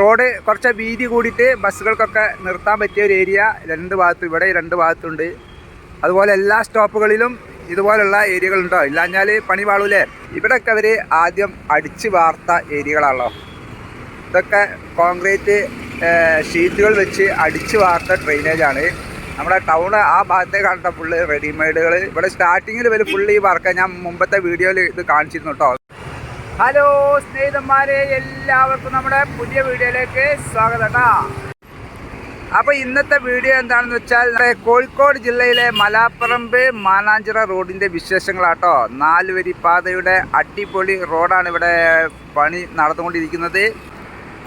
Road കുറച്ച് വീതി കൂടിയിട്ട് ബസ്സുകൾക്കൊക്കെ നിർത്താൻ പറ്റിയ ഒരു ഏരിയ. രണ്ട് ഭാഗത്തും ഇവിടെ രണ്ട് ഭാഗത്തുണ്ട്. അതുപോലെ എല്ലാ സ്റ്റോപ്പുകളിലും ഇതുപോലുള്ള ഏരിയകളുണ്ടോ ഇല്ലാഞ്ഞാൽ പണി പാളൂലേ? ഇവിടെയൊക്കെ അവർ ആദ്യം അടിച്ച് വാർത്ത ഏരിയകളാണല്ലോ. ഇതൊക്കെ കോൺക്രീറ്റ് ഷീറ്റുകൾ വെച്ച് അടിച്ച് വാർത്ത ഡ്രെയിനേജാണ് നമ്മുടെ ടൗൺ ആ ഭാഗത്തെ കണ്ട ഫുള്ള് റെഡിമെയ്ഡുകൾ ഇവിടെ സ്റ്റാർട്ടിങ്ങിൽ വരെ ഫുള്ള് ഈ വർക്ക് ഞാൻ മുമ്പത്തെ വീഡിയോയിൽ ഇത് കാണിച്ചിരുന്നു കേട്ടോ ഹലോ സ്നേഹിതന്മാരെ എല്ലാവർക്കും നമ്മുടെ പുതിയ വീഡിയോയിലേക്ക് സ്വാഗതം കേട്ടോ അപ്പോൾ ഇന്നത്തെ വീഡിയോ എന്താണെന്ന് വെച്ചാൽ കോഴിക്കോട് ജില്ലയിലെ മലാപ്പറമ്പ് മാനാഞ്ചിറ റോഡിന്റെ വിശേഷങ്ങളാട്ടോ. നാലുവരി പാതയുടെ അടിപൊളി റോഡാണ് ഇവിടെ പണി നടന്നുകൊണ്ടിരിക്കുന്നത്.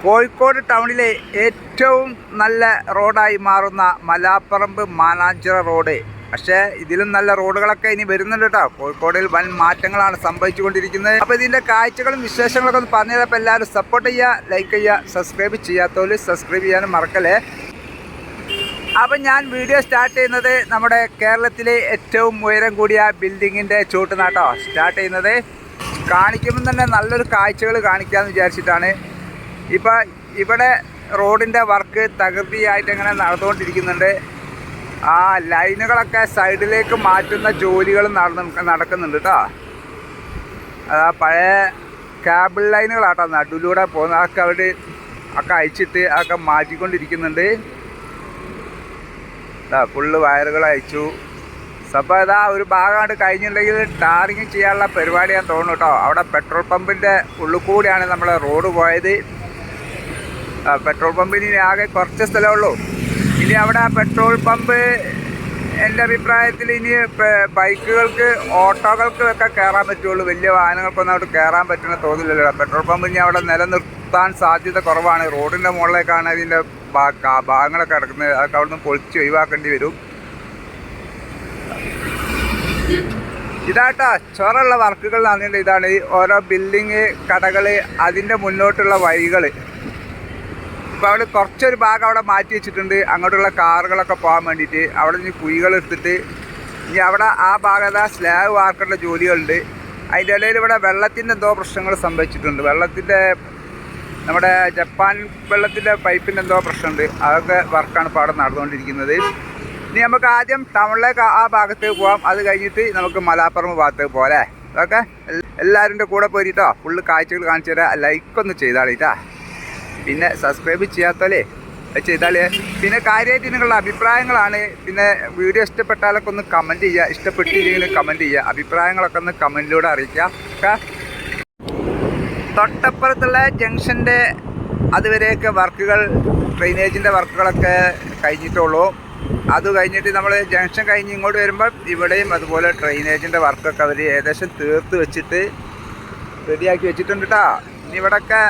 കോഴിക്കോട് ടൗണിലെ ഏറ്റവും നല്ല റോഡായി മാറുന്ന മലാപ്പറമ്പ് മാനാഞ്ചിറ റോഡ്. പക്ഷേ ഇതിലും നല്ല റോഡുകളൊക്കെ ഇനി വരുന്നുണ്ട് കേട്ടോ. കോഴിക്കോടിൽ വൻ മാറ്റങ്ങളാണ് സംഭവിച്ചുകൊണ്ടിരിക്കുന്നത്. അപ്പോൾ ഇതിന്റെ കാഴ്ചകളും വിശേഷങ്ങളൊക്കെ ഒന്ന് പറഞ്ഞു തരാം. എല്ലാവരും സപ്പോർട്ട് ചെയ്യുക ലൈക്ക് ചെയ്യുക സബ്സ്ക്രൈബ് ചെയ്യാത്തവർ സബ്സ്ക്രൈബ് ചെയ്യാനും മറക്കല്ലേ. അപ്പം ഞാൻ വീഡിയോ സ്റ്റാർട്ട് ചെയ്യുന്നത് നമ്മുടെ കേരളത്തിലെ ഏറ്റവും ഉയരം കൂടിയ ബിൽഡിങ്ങിന്റെ ചൂട്ടുനാട്ടോ സ്റ്റാർട്ട് ചെയ്യുന്നത് കാണിക്കുമ്പോൾ തന്നെ നല്ലൊരു കാഴ്ചകൾ കാണിക്കാമെന്ന് വിചാരിച്ചിട്ടാണ്. ഇപ്പം ഇവിടെ റോഡിന്റെ വർക്ക് തകൃതിയായിട്ട് ഇങ്ങനെ നടന്നുകൊണ്ടിരിക്കുന്നുണ്ട്. ആ ലൈനുകളൊക്കെ സൈഡിലേക്ക് മാറ്റുന്ന ജോലികൾ നടന്ന് നടക്കുന്നുണ്ട് കേട്ടോ അതാ പഴയ കേബിൾ ലൈനുകളാട്ടോ നടുവിലൂടെ പോകുന്ന അതൊക്കെ അവർ ഒക്കെ അയച്ചിട്ട് അതൊക്കെ മാറ്റിക്കൊണ്ടിരിക്കുന്നുണ്ട്. ഫുള്ള് വയറുകൾ അയച്ചു. അപ്പോൾ ഇതാ ഒരു ഭാഗമായിട്ട് കഴിഞ്ഞിട്ടുണ്ടെങ്കിൽ ടാറിങ് ചെയ്യാനുള്ള പരിപാടിയാണ് തോന്നുന്നു കേട്ടോ അവിടെ പെട്രോൾ പമ്പിന്റെ ഉള്ളിൽ കൂടിയാണ് നമ്മൾ റോഡ് പോയത്. പെട്രോൾ പമ്പിന് ആകെ കുറച്ച് സ്ഥലമേ ഉള്ളൂ. ഇനി അവിടെ പെട്രോൾ പമ്പ് എന്റെ അഭിപ്രായത്തിൽ ഇനി ബൈക്കുകൾക്ക് ഓട്ടോകൾക്ക് ഒക്കെ കയറാൻ പറ്റുള്ളൂ. വലിയ വാഹനങ്ങൾക്കൊന്നും അവിടെ കയറാൻ പറ്റുന്ന തോന്നില്ലല്ലോ. പെട്രോൾ പമ്പ് ഇനി അവിടെ നിലനിർത്താൻ സാധ്യത കുറവാണ്. റോഡിന്റെ മുകളിലേക്കാണ് കാ- ഭാഗങ്ങളൊക്കെ കിടക്കുന്നത് അതൊക്കെ അവിടെ നിന്ന് പൊളിച്ച് ഒഴിവാക്കേണ്ടി വരും. ഇതാട്ടാ ചോറുള്ള വർക്കുകൾ നടന്നിട്ടുണ്ട്. ഇതാണ് ഈ ഓരോ ബിൽഡിങ് കടകൾ അതിന്റെ മുന്നോട്ടുള്ള വഴികൾ ഇപ്പോൾ അവിടെ കുറച്ചൊരു ഭാഗം അവിടെ മാറ്റി വെച്ചിട്ടുണ്ട്. അങ്ങോട്ടുള്ള കാറുകളൊക്കെ പോകാൻ വേണ്ടിയിട്ട്. അവിടെ നിന്ന് കുഴികൾ എടുത്തിട്ട് ഇനി അവിടെ ആ ഭാഗത്ത് സ്ലാബ് വാർക്കേണ്ട ജോലികളുണ്ട്. അതിന്റെ ഇടയിൽ ഇവിടെ വെള്ളത്തിന്റെ എന്തോ പ്രശ്നങ്ങൾ സംഭവിച്ചിട്ടുണ്ട്. വെള്ളത്തിന്റെ നമ്മുടെ ജപ്പാൻ വെള്ളത്തിന്റെ പൈപ്പിന്റെ എന്തോ പ്രശ്നമുണ്ട്. അതൊക്കെ വർക്കാണ് ഇപ്പോൾ അവിടെ നടന്നുകൊണ്ടിരിക്കുന്നത്. ഇനി നമുക്ക് ആദ്യം ടൗണിലേക്ക് ആ ഭാഗത്തേക്ക് പോകാം അത് കഴിഞ്ഞിട്ട് നമുക്ക് മലാപ്പുറം ഭാഗത്തേക്ക് പോകാം ഓക്കെ എല്ലാവരുടെ കൂടെ പോയിട്ടോ ഫുള്ള് കാഴ്ചകൾ കാണിച്ചു തരാം. ലൈക്കൊന്ന് ചെയ്താളിട്ടാ. പിന്നെ സബ്സ്ക്രൈബ് ചെയ്യാത്തല്ലേ അത് ചെയ്താൽ പിന്നെ കാര്യമായിട്ട് നിങ്ങളുടെ അഭിപ്രായങ്ങളാണ്. പിന്നെ വീഡിയോ ഇഷ്ടപ്പെട്ടാലൊക്കെ ഒന്ന് കമന്റ് ചെയ്യുക ഇഷ്ടപ്പെട്ടില്ലെങ്കിൽ കമന്റ് ചെയ്യുക അഭിപ്രായങ്ങളൊക്കെ ഒന്ന് കമന്റിലൂടെ അറിയിക്കുക തൊട്ടപ്പുറത്തുള്ള ജംഗ്ഷന്റെ അതുവരെയൊക്കെ വർക്കുകൾ ഡ്രെയിനേജിന്റെ വർക്കുകളൊക്കെ കഴിഞ്ഞിട്ടുള്ളൂ. അത് കഴിഞ്ഞിട്ട് നമ്മൾ ജംഗ്ഷൻ കഴിഞ്ഞ് ഇങ്ങോട്ട് വരുമ്പോൾ ഇവിടെയും അതുപോലെ ഡ്രെയിനേജിന്റെ വർക്കൊക്കെ അവർ ഏകദേശം തീർത്ത് വെച്ചിട്ട് റെഡിയാക്കി വെച്ചിട്ടുണ്ട് കേട്ടോ ഇനി ഇവിടെയൊക്കെ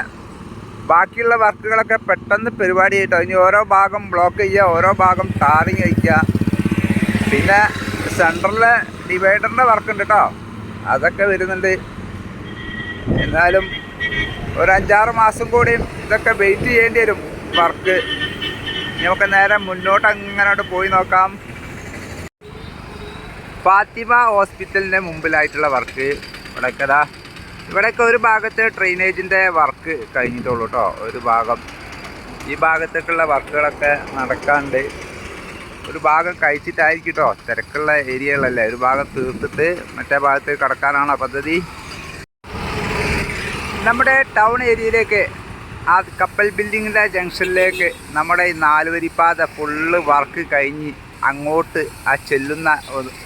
ബാക്കിയുള്ള വർക്കുകളൊക്കെ പെട്ടെന്ന് പരിപാടി ആയിട്ടോ. ഇനി ഓരോ ഭാഗം ബ്ലോക്ക് ചെയ്യുക ഓരോ ഭാഗം ടാറിങ് വയ്ക്കുക പിന്നെ സെൻട്രലിലെ ഡിവൈഡറിന്റെ വർക്ക് ഉണ്ട് കേട്ടോ അതൊക്കെ വരുന്നുണ്ട്. എന്നാലും ഒരു അഞ്ചാറ് മാസം കൂടിയും ഇതൊക്കെ വെയിറ്റ് ചെയ്യേണ്ടി വരും വർക്ക് നമുക്ക് നേരെ മുന്നോട്ട് അങ്ങനോട്ട് പോയി നോക്കാം. ഫാത്തിമ ഹോസ്പിറ്റലിന്റെ മുമ്പിലായിട്ടുള്ള വർക്ക് ഇവിടെയൊക്കെ ഇവിടെയൊക്കെ ഒരു ഭാഗത്ത് ഡ്രെയിനേജിന്റെ വർക്ക് കഴിഞ്ഞിട്ടുള്ളൂ കേട്ടോ ഒരു ഭാഗം ഈ ഭാഗത്തേക്കുള്ള വർക്കുകളൊക്കെ നടക്കാണ്ട് ഒരു ഭാഗം കഴിച്ചിട്ടായിരിക്കും കേട്ടോ തിരക്കുള്ള ഏരിയകളല്ലേ. ഒരു ഭാഗം തീർത്തിട്ട് മറ്റേ ഭാഗത്ത് കടക്കാനാണോ പദ്ധതി? നമ്മുടെ ടൗൺ ഏരിയയിലേക്ക് ആ കപ്പൽ ബിൽഡിങ്ങിന്റെ ജംഗ്ഷനിലേക്ക് നമ്മുടെ ഈ നാലുവരിപ്പാത ഫുള്ള് വർക്ക് കഴിഞ്ഞ് അങ്ങോട്ട് ആ ചെല്ലുന്ന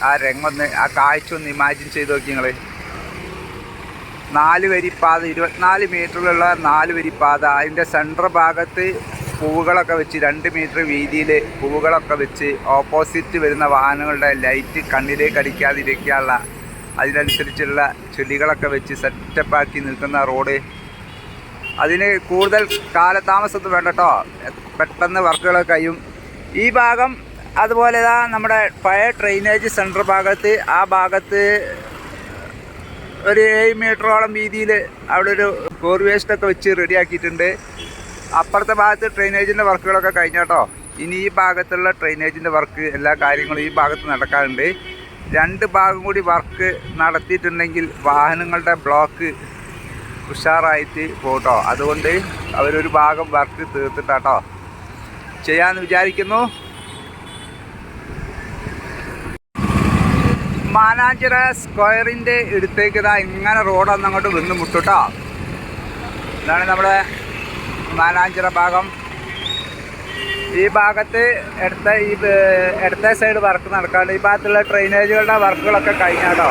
ആ രംഗൊന്ന് ആ കാഴ്ച ഒന്ന് ഇമാജിൻ ചെയ്ത് നോക്കി നിങ്ങൾ നാല് വരിപ്പാത ഇരുപത്തിനാല് മീറ്ററിലുള്ള നാല് വരിപ്പാത അതിന്റെ സെൻട്രൽ ഭാഗത്ത് പൂവുകളൊക്കെ വെച്ച് രണ്ട് മീറ്റർ വീതിയിൽ പൂവുകളൊക്കെ വെച്ച് ഓപ്പോസിറ്റ് വരുന്ന വാഹനങ്ങളുടെ ലൈറ്റ് കണ്ണിലേക്ക് അടിക്കാതിരിക്കാനുള്ള അതിനനുസരിച്ചുള്ള ചെടികളൊക്കെ വെച്ച് സെറ്റപ്പാക്കി നിൽക്കുന്ന റോഡ് അതിന് കൂടുതൽ കാലതാമസമൊന്നും വേണ്ട കേട്ടോ പെട്ടെന്ന് വർക്കുകളൊക്കെ കഴിയും. ഈ ഭാഗം അതുപോലെ നമ്മുടെ പഴയ ഡ്രെയിനേജ് സെന്റർ ഭാഗത്ത് ആ ഭാഗത്ത് ഒരു ഏഴ് മീറ്ററോളം വീതിയിൽ അവിടെ ഒരു കോർ വേസ്റ്റ് ഒക്കെ വെച്ച് റെഡിയാക്കിയിട്ടുണ്ട്. അപ്പുറത്തെ ഭാഗത്ത് ഡ്രെയിനേജിന്റെ വർക്കുകളൊക്കെ കഴിഞ്ഞോട്ടോ ഇനി ഈ ഭാഗത്തുള്ള ഡ്രെയിനേജിന്റെ വർക്ക് എല്ലാ കാര്യങ്ങളും ഈ ഭാഗത്ത് നടക്കാറുണ്ട് രണ്ട് ഭാഗം കൂടി വർക്ക് നടത്തിയിട്ടുണ്ടെങ്കിൽ വാഹനങ്ങളുടെ ബ്ലോക്ക് ഉഷാറായിട്ട് പോട്ടോ അതുകൊണ്ട് അവരൊരു ഭാഗം വർക്ക് തീർത്തിട്ടാട്ടോ. ചെയ്യാമെന്ന് വിചാരിക്കുന്നു. മാനാഞ്ചിറ സ്ക്വയറിന്റെ അടുത്തേക്ക് ഇതാ ഇങ്ങനെ റോഡൊന്ന് അങ്ങോട്ട് വന്ന് മുട്ടുട്ടോ. ഇതാണ് നമ്മുടെ മാനാഞ്ചിറ ഭാഗം. ഈ ഭാഗത്ത് എടുത്ത ഈ എടുത്ത സൈഡ് വർക്ക് നടക്കാണ്ട്. ഈ ഭാഗത്തുള്ള ഡ്രെയിനേജുകളുടെ വർക്കുകളൊക്കെ കഴിഞ്ഞാട്ടോ.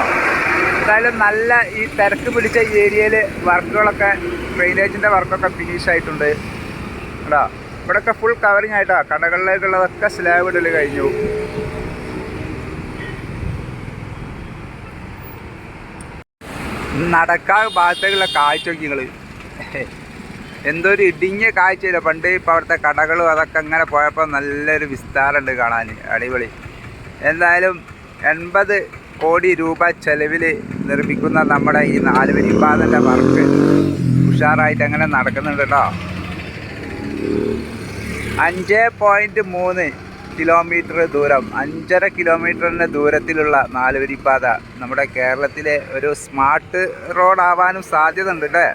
എന്തായാലും നല്ല ഈ തിരക്ക് പിടിച്ച ഏരിയയിൽ വർക്കുകളൊക്കെ ഡ്രെയിനേജിന്റെ വർക്കൊക്കെ ഫിനിഷ് ആയിട്ടുണ്ട്. കേട്ടോ ഇവിടെയൊക്കെ ഫുൾ കവറിങ് ആയിട്ടോ. കടകളിലേക്കുള്ളതൊക്കെ സ്ലാബ് ഇടൽ കഴിഞ്ഞു. നടക്കാ ഭാഗത്തേക്കുള്ള കാഴ്ച നോക്കി നിങ്ങൾ എന്തൊരു ഇടുങ്ങിയ കാഴ്ചയില്ല. പണ്ട് ഇപ്പോൾ അവിടുത്തെ കടകളും അതൊക്കെ അങ്ങനെ പോയപ്പോൾ നല്ലൊരു വിസ്താരമുണ്ട് കാണാൻ അടിപൊളി. എന്തായാലും എൺപത് കോടി രൂപ ചെലവിൽ നിർമ്മിക്കുന്ന നമ്മുടെ ഈ നാലുവരി വരിപ്പാതന്റെ വർക്ക് ഉഷാറായിട്ട് അങ്ങനെ നടക്കുന്നുണ്ട് കേട്ടോ. അഞ്ച് പോയിന്റ് മൂന്ന് കിലോമീറ്റർ ദൂരം അഞ്ചര കിലോമീറ്ററിന്റെ ദൂരത്തിലുള്ള നാലുവരിപ്പാത നമ്മുടെ കേരളത്തിലെ ഒരു സ്മാർട്ട് റോഡാവാനും സാധ്യത ഉണ്ട് കേട്ടോ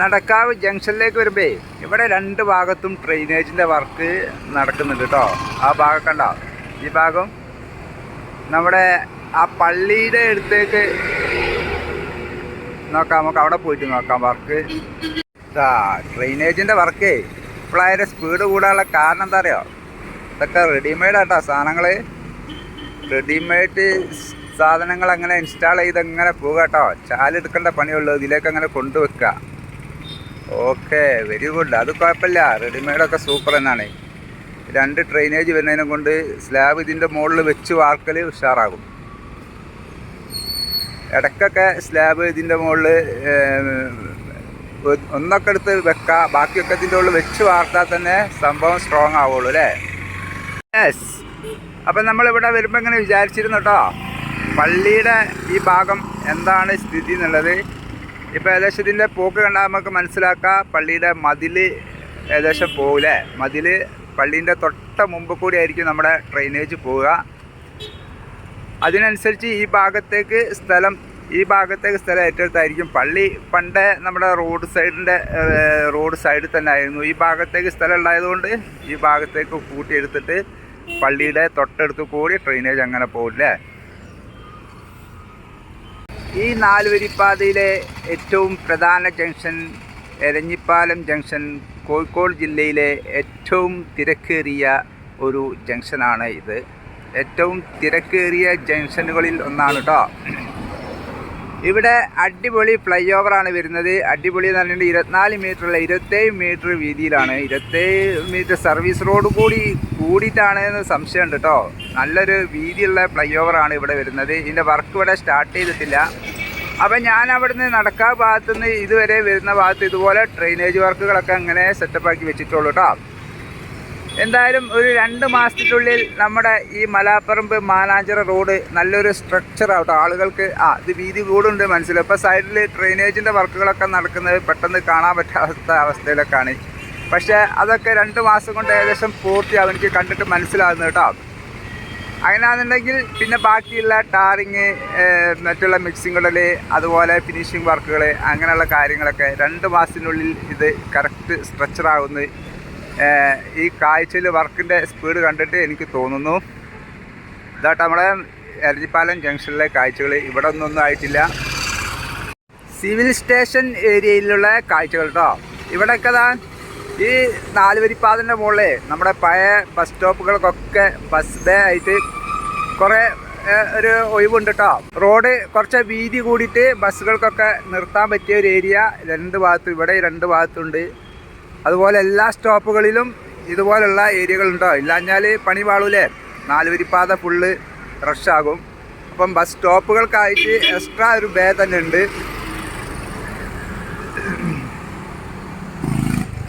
നടക്കാവ് ജംഗ്ഷനിലേക്ക് വരുമ്പേ ഇവിടെ രണ്ട് ഭാഗത്തും ഡ്രെയിനേജിന്റെ വർക്ക് നടക്കുന്നുണ്ട് കേട്ടോ ആ ഭാഗം കണ്ടോ? ഈ ഭാഗം നമ്മുടെ ആ പള്ളിയുടെ അടുത്തേക്ക് നോക്കാം. നമുക്ക് അവിടെ പോയിട്ട് നോക്കാം വർക്ക്. ഡ്രെയിനേജിന്റെ വർക്കേ. ഇപ്പോഴായാലും സ്പീഡ് കൂടാനുള്ള കാരണം എന്താ അറിയോ ഇതൊക്കെ റെഡിമെയ്ഡ് ആട്ടോ സാധനങ്ങൾ റെഡിമെയ്ഡ് സാധനങ്ങൾ അങ്ങനെ ഇൻസ്റ്റാൾ ചെയ്ത് അങ്ങനെ പോകുക കേട്ടോ. ചാലെടുക്കേണ്ട പണിയുള്ളൂ. ഇതിലേക്ക് അങ്ങനെ കൊണ്ടുവെക്കുക. ഓക്കെ വെരി ഗുഡ് അത് കുഴപ്പമില്ല. റെഡിമെയ്ഡൊക്കെ സൂപ്പർ തന്നെയാണ്. രണ്ട് ഡ്രെയിനേജ് വരുന്നതിനെ കൊണ്ട് സ്ലാബ് ഇതിന്റെ മുകളിൽ വെച്ച് വാർക്കൽ ഉഷാറാകും. ഇടയ്ക്കൊക്കെ സ്ലാബ് ഇതിന്റെ മുകളിൽ ഒന്നൊക്കെ എടുത്ത് വെക്കാം. ബാക്കിയൊക്കെ ഇതിന്റെ ഉള്ളിൽ വെച്ച് വാർത്താൽ തന്നെ സംഭവം സ്ട്രോങ് ആവുള്ളൂ അല്ലേ? യെസ് അപ്പം നമ്മളിവിടെ വരുമ്പോൾ ഇങ്ങനെ വിചാരിച്ചിരുന്നു കേട്ടോ പള്ളിയുടെ ഈ ഭാഗം എന്താണ് സ്ഥിതി എന്നുള്ളത്. ഇപ്പോൾ ഏകദേശം ഇതിന്റെ പോക്ക് കണ്ടാൽ നമുക്ക് മനസ്സിലാക്കാം. പള്ളിയുടെ മതിൽ ഏകദേശം പോകില്ലേ മതിൽ പള്ളീന്റെ തൊട്ട മുമ്പ് കൂടി ആയിരിക്കും നമ്മുടെ ഡ്രെയിനേജ് പോവുക. അതിനനുസരിച്ച് ഈ ഭാഗത്തേക്ക് സ്ഥലം ഈ ഭാഗത്തേക്ക് സ്ഥലം ഏറ്റെടുത്തായിരിക്കും. പള്ളി പണ്ട് നമ്മുടെ റോഡ് സൈഡിന്റെ റോഡ് സൈഡിൽ തന്നെ ആയിരുന്നു ഈ ഭാഗത്തേക്ക് സ്ഥലം ഉണ്ടായതുകൊണ്ട് ഈ ഭാഗത്തേക്ക് കൂട്ടിയെടുത്തിട്ട് പള്ളിയുടെ തൊട്ടടുത്ത് കൂടി ഡ്രെയിനേജ് അങ്ങനെ പോകില്ലേ ഈ നാലുവരിപ്പാതയിലെ ഏറ്റവും പ്രധാന ജംഗ്ഷൻ എരഞ്ഞിപ്പാലം ജംഗ്ഷൻ കോഴിക്കോട് ജില്ലയിലെ ഏറ്റവും തിരക്കേറിയ ഒരു ജംഗ്ഷനാണ് ഇത്. ഏറ്റവും തിരക്കേറിയ ജംഗ്ഷനുകളിൽ ഒന്നാണ് കേട്ടോ ഇവിടെ അടിപൊളി ഫ്ലൈ ഓവറാണ് വരുന്നത്. അടിപൊളി എന്ന് പറഞ്ഞാൽ ഇരുപത്തിനാല് മീറ്ററുള്ള ഇരുപത്തേഴ് മീറ്റർ വീതിയിലാണ്. ഇരുപത്തേഴ് മീറ്റർ സർവീസ് റോഡ് കൂടി കൂടിയിട്ടാണ് എന്ന് സംശയമുണ്ട് കേട്ടോ. നല്ലൊരു വീതിയുള്ള ഫ്ലൈ ഓവറാണ് ഇവിടെ വരുന്നത്. ഇതിന്റെ വർക്ക് ഇവിടെ സ്റ്റാർട്ട് ചെയ്തിട്ടില്ല. അപ്പം ഞാൻ അവിടുന്ന് നടക്കാ ഭാഗത്തുനിന്ന് ഇതുവരെ വരുന്ന ഭാഗത്ത് ഇതുപോലെ ഡ്രെയിനേജ് വർക്കുകളൊക്കെ അങ്ങനെ സെറ്റപ്പാക്കി വെച്ചിട്ടുള്ളൂ കേട്ടോ. എന്തായാലും ഒരു രണ്ട് മാസത്തിനുള്ളിൽ നമ്മുടെ ഈ മലാപ്പറമ്പ് മാനാഞ്ചിറ റോഡ് നല്ലൊരു സ്ട്രക്ചർ ആവട്ടെ. ആളുകൾക്ക് ആ ഇത് വീതി കൂടുണ്ട് മനസ്സിലായി. ഇപ്പോൾ സൈഡിൽ ഡ്രെയിനേജിന്റെ വർക്കുകളൊക്കെ നടക്കുന്നത് പെട്ടെന്ന് കാണാൻ പറ്റാത്ത അവസ്ഥയിലൊക്കെയാണ്. പക്ഷേ അതൊക്കെ രണ്ട് മാസം കൊണ്ട് ഏകദേശം പൂർത്തിയാവും. എനിക്ക് കണ്ടിട്ട് മനസ്സിലാകുന്നത് കേട്ടോ. അങ്ങനെയാണെന്നുണ്ടെങ്കിൽ പിന്നെ ബാക്കിയുള്ള ടാറിങ് മറ്റുള്ള മിക്സിങ്ങുകളിൽ അതുപോലെ ഫിനിഷിംഗ് വർക്കുകൾ അങ്ങനെയുള്ള കാര്യങ്ങളൊക്കെ രണ്ട് മാസത്തിനുള്ളിൽ ഇത് കറക്റ്റ് ഏഹ് ഈ കാഴ്ചയിൽ വർക്കിന്റെ സ്പീഡ് കണ്ടിട്ട് എനിക്ക് തോന്നുന്നു. ഇതാട്ട് നമ്മുടെ എരഞ്ഞിപ്പാലം ജംഗ്ഷനിലെ കാഴ്ചകൾ. ഇവിടെ ഒന്നൊന്നും ആയിട്ടില്ല. സിവിൽ സ്റ്റേഷൻ ഏരിയയിലുള്ള കാഴ്ചകൾ കേട്ടോ ഇവിടെയൊക്കെ താൻ ഈ നാലുവരിപ്പാതിന്റെ മുകളിൽ നമ്മുടെ പഴയ ബസ് സ്റ്റോപ്പുകൾക്കൊക്കെ ബസ് ഡേ ആയിട്ട് കുറേ ഒരു ഒഴിവുണ്ട് കേട്ടോ റോഡ് കുറച്ച് വീതി കൂടിയിട്ട് ബസ്സുകൾക്കൊക്കെ നിർത്താൻ പറ്റിയ ഒരു ഏരിയ രണ്ട് ഭാഗത്തും ഇവിടെ രണ്ട് ഭാഗത്തുണ്ട് അതുപോലെ എല്ലാ സ്റ്റോപ്പുകളിലും ഇതുപോലുള്ള ഏരിയകളുണ്ടോ? ഇല്ലാഞ്ഞാൽ പണി പാളൂലേ? നാലുവരിപ്പാത ഫുള്ള് റഷാകും. അപ്പം ബസ് സ്റ്റോപ്പുകൾക്കായിട്ട് എക്സ്ട്രാ ഒരു ബേ തന്നെ ഉണ്ട്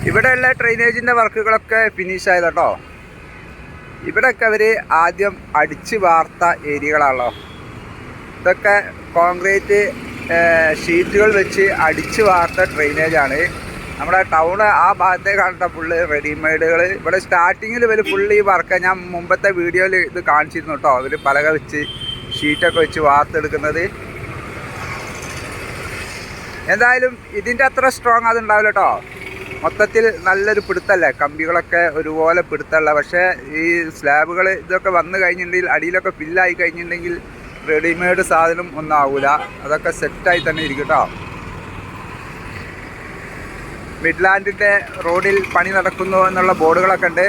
ഇവിടെയുള്ള ഡ്രെയിനേജിന്റെ വർക്കുകളൊക്കെ ഫിനിഷ് കേട്ടോ ഇവിടെയൊക്കെ അവർ ആദ്യം അടിച്ച് വാർത്ത ഏരിയകളാണല്ലോ. ഇതൊക്കെ കോൺക്രീറ്റ് ഷീറ്റുകൾ വെച്ച് അടിച്ച് വാർത്ത ഡ്രെയിനേജാണ്. നമ്മുടെ ടൗൺ ആ ഭാഗത്തേക്കാണ് ഫുള്ള് റെഡിമെയ്ഡുകൾ ഇവിടെ സ്റ്റാർട്ടിങ്ങിൽ ഇവർ ഫുള്ള് ഈ വർക്ക് ഞാൻ മുമ്പത്തെ വീഡിയോയിൽ ഇത് കാണിച്ചിരുന്നു കേട്ടോ അവർ പലക വെച്ച് ഷീറ്റൊക്കെ വെച്ച് വാർത്തെടുക്കുന്നത്. എന്തായാലും ഇതിന്റെ അത്ര സ്ട്രോങ് അത് ഉണ്ടാവില്ല കേട്ടോ മൊത്തത്തിൽ നല്ലൊരു പിടുത്തല്ലേ? കമ്പികളൊക്കെ ഒരുപോലെ പിടുത്തല്ല പക്ഷേ ഈ സ്ലാബുകൾ ഇതൊക്കെ വന്നു കഴിഞ്ഞിട്ടുണ്ടെങ്കിൽ അടിയിലൊക്കെ ഫില്ലായി കഴിഞ്ഞിട്ടുണ്ടെങ്കിൽ റെഡിമെയ്ഡ് സാധനം ഒന്നും ആവില്ല അതൊക്കെ സെറ്റായി തന്നെ ഇരിക്കും കേട്ടോ മിഡ്ലാൻഡിന്റെ റോഡിൽ പണി നടക്കുന്നു എന്നുള്ള ബോർഡുകളൊക്കെ ഉണ്ട്.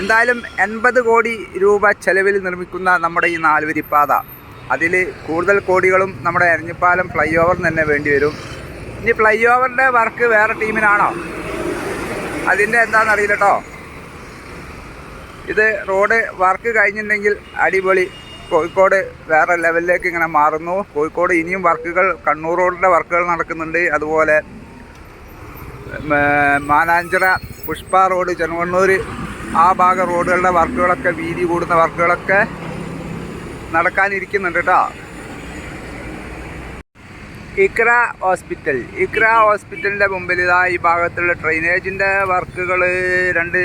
എന്തായാലും എൺപത് കോടി രൂപ ചെലവിൽ നിർമ്മിക്കുന്ന നമ്മുടെ ഈ നാലുവരിപ്പാത അതിൽ കൂടുതൽ കോടികളും നമ്മുടെ എരഞ്ഞിപ്പാലം ഫ്ലൈ ഓവറിന് തന്നെ വേണ്ടി വരും. ഇനി ഫ്ലൈ ഓവറിന്റെ വർക്ക് വേറെ ടീമിനാണോ? അതിന്റെ എന്താണെന്ന് അറിയില്ല കേട്ടോ. ഇത് റോഡ് വർക്ക് കഴിഞ്ഞിട്ടുണ്ടെങ്കിൽ അടിപൊളി കോഴിക്കോട് വേറെ ലെവലിലേക്ക് ഇങ്ങനെ മാറുന്നു. കോഴിക്കോട് ഇനിയും വർക്കുകൾ കണ്ണൂർ റോഡിന്റെ വർക്കുകൾ നടക്കുന്നുണ്ട്. അതുപോലെ മാനാഞ്ചിറ പുഷ്പ റോഡ് ചെറുവണ്ണൂർ ആ ഭാഗ റോഡുകളുടെ വർക്കുകളൊക്കെ വീതി കൂടുന്ന വർക്കുകളൊക്കെ നടക്കാനിരിക്കുന്നുണ്ട് കേട്ടോ. ഇക്ര ഹോസ്പിറ്റൽ. ഇക്ര ഹോസ്പിറ്റലിന്റെ മുമ്പിൽ ഇതാ ഈ ഭാഗത്തുള്ള ഡ്രെയിനേജിന്റെ വർക്കുകൾ രണ്ട്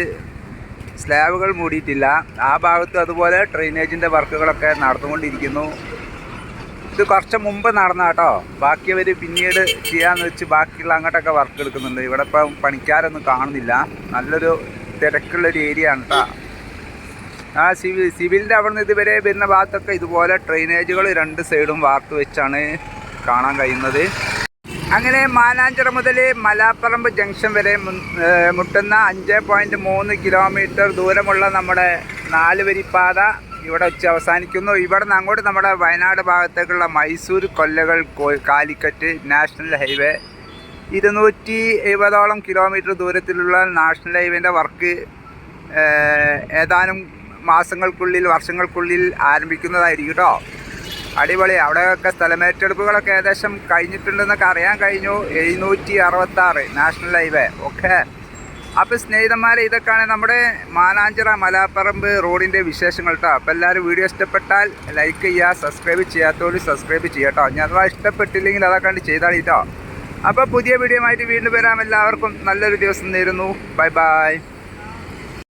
സ്ലാബുകൾ മൂടിയിട്ടില്ല. ആ ഭാഗത്ത് അതുപോലെ ഡ്രെയിനേജിന്റെ വർക്കുകളൊക്കെ നടന്നുകൊണ്ടിരിക്കുന്നു. ഇത് കുറച്ച് മുമ്പ് നടന്ന കേട്ടോ. ബാക്കിയവർ പിന്നീട് ചെയ്യാന്ന് വെച്ച് ബാക്കിയുള്ള അങ്ങോട്ടൊക്കെ വർക്ക് എടുക്കുന്നുണ്ട്. ഇവിടെ ഇപ്പം പണിക്കാരൊന്നും കാണുന്നില്ല. നല്ലൊരു തിരക്കുള്ളൊരു ഏരിയ ആണ് കേട്ടോ ആ സിവിൽ സിവിലിന്റെ അവിടെ നിന്ന് ഇതുവരെ വരുന്ന ഭാഗത്തൊക്കെ ഇതുപോലെ ഡ്രെയിനേജുകൾ രണ്ട് സൈഡും വാർത്ത് വെച്ചാണ് കാണാൻ കഴിയുന്നത്. അങ്ങനെ മാനാഞ്ചിറ മുതൽ മലാപ്പറമ്പ് ജംഗ്ഷൻ വരെ മുട്ടുന്ന അഞ്ച് പോയിന്റ് മൂന്ന് കിലോമീറ്റർ ദൂരമുള്ള നമ്മുടെ നാല് വരിപ്പാത ഇവിടെ വെച്ച് അവസാനിക്കുന്നു. ഇവിടെ നിന്ന് അങ്ങോട്ട് നമ്മുടെ വയനാട് ഭാഗത്തേക്കുള്ള മൈസൂർ കൊല്ലകൾ കാലിക്കറ്റ് നാഷണൽ ഹൈവേ. ഇരുന്നൂറ്റി എഴുപതോളം കിലോമീറ്റർ ദൂരത്തിലുള്ള നാഷണൽ ഹൈവേന്റെ വർക്ക് ഏതാനും മാസങ്ങൾക്കുള്ളിൽ വർഷങ്ങൾക്കുള്ളിൽ ആരംഭിക്കുന്നതായിരിക്കും കേട്ടോ. അടിപൊളി. അവിടെയൊക്കെ സ്ഥലമേറ്റെടുപ്പുകളൊക്കെ ഏകദേശം കഴിഞ്ഞിട്ടുണ്ടെന്നൊക്കെ അറിയാൻ കഴിഞ്ഞു. എഴുന്നൂറ്റി അറുപത്തി ആറ് നാഷണൽ ഹൈവേ. ഓക്കെ. അപ്പോൾ സ്നേഹിതന്മാരെ ഇതൊക്കെയാണ് നമ്മുടെ മാനാഞ്ചിറ മലാപ്പറമ്പ് റോഡിന്റെ വിശേഷങ്ങൾ കേട്ടോ അപ്പോൾ എല്ലാവരും വീഡിയോ ഇഷ്ടപ്പെട്ടാൽ ലൈക്ക് ചെയ്യുക സബ്സ്ക്രൈബ് ചെയ്യാത്തവർ സബ്സ്ക്രൈബ് ചെയ്യുക ഞാൻ അഥവാ ഇഷ്ടപ്പെട്ടില്ലെങ്കിൽ അതൊക്കെ കണ്ട് ചെയ്താൽ കേട്ടോ അപ്പോൾ പുതിയ വീഡിയോ ആയിട്ട് വീണ്ടും വരാം. എല്ലാവർക്കും നല്ലൊരു ദിവസം നേരുന്നു. Bye bye.